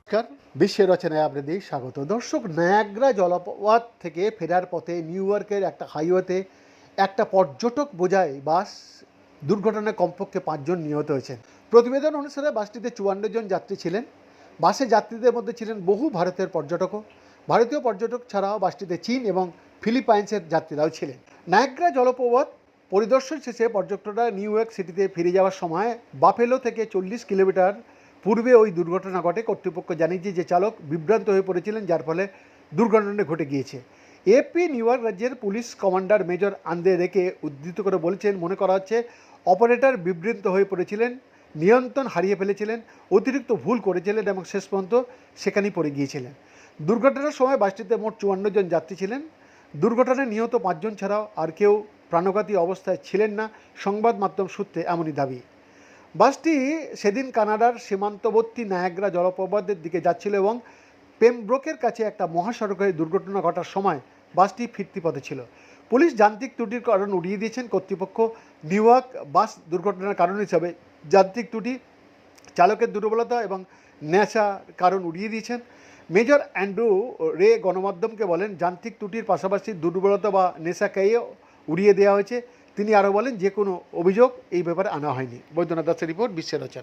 নমস্কার, বিশ্বের রচনায় আপনাদের স্বাগত। দর্শক, নায়াগ্রা জলপ্রপাত থেকে ফেরার পথে নিউ ইয়র্কের একটা হাইওয়েতে একটা পর্যটক বোঝায় বাস দুর্ঘটনায় কমপক্ষে পাঁচজন নিহত হয়েছেন। প্রতিবেদন অনুসারে বাসটিতে চুয়ান্ন জন যাত্রী ছিলেন। বাসে যাত্রীদের মধ্যে ছিলেন বহু ভারতের পর্যটকও। ভারতীয় পর্যটক ছাড়াও বাসটিতে চীন এবং ফিলিপাইন্সের যাত্রীরাও ছিলেন। নায়াগ্রা জলপ্রপাত পরিদর্শন শেষে পর্যটকরা নিউ ইয়র্ক সিটিতে ফিরে যাওয়ার সময় বাফেলো থেকে চল্লিশ কিলোমিটার পূর্বে ওই দুর্ঘটনা ঘটে। কর্তৃপক্ষ জানিয়েছে যে চালক বিভ্রান্ত হয়ে পড়েছিলেন, যার ফলে দুর্ঘটনা ঘটে গিয়েছে। এপি নিউ ইয়র্ক রাজ্যের পুলিশ কমান্ডার মেজর আন্দে রেকে উদ্ধৃত করে বলেছেন, মনে করা হচ্ছে অপারেটর বিভ্রান্ত হয়ে পড়েছিলেন, নিয়ন্ত্রণ হারিয়ে ফেলেছিলেন, অতিরিক্ত ভুল করেছিলেন এবং শেষ পর্যন্ত সেখানেই পড়ে গিয়েছিলেন। দুর্ঘটনার সময় বাসটিতে মোট চুয়ান্ন জন যাত্রী ছিলেন। দুর্ঘটনায় নিহত পাঁচজন ছাড়াও আর কেউ প্রাণঘাতী অবস্থায় ছিলেন না, সংবাদ মাধ্যম সূত্রে এমনই দাবি। বাসটি সেদিন কানাডার সীমান্তবর্তী নায়াগ্রা জলপ্রপাতের দিকে যাচ্ছিল এবং পেমব্রোকের কাছে একটা মহাসড়কে দুর্ঘটনা ঘটার সময় বাসটি ফিরতি পথে ছিল। পুলিশ যান্ত্রিক ত্রুটির কারণ উড়িয়ে দিয়েছেন কর্তৃপক্ষ। নিউইয়র্ক বাস দুর্ঘটনার কারণ হিসাবে যান্ত্রিক ত্রুটি, চালকের দুর্বলতা এবং নেশা কারণ উড়িয়ে দিয়েছেন। মেজর অ্যান্ড্রু রে গণমাধ্যমকে বলেন, যান্ত্রিক ত্রুটির পাশাপাশি দুর্বলতা বা নেশাকেও উড়িয়ে দেওয়া হয়েছে। তিনি আরও বলেন, যে কোনো অভিযোগ এই ব্যাপারে আনা হয়নি। বৈদ্যনাথ দাসের রিপোর্ট, বিশ্বের রচনা।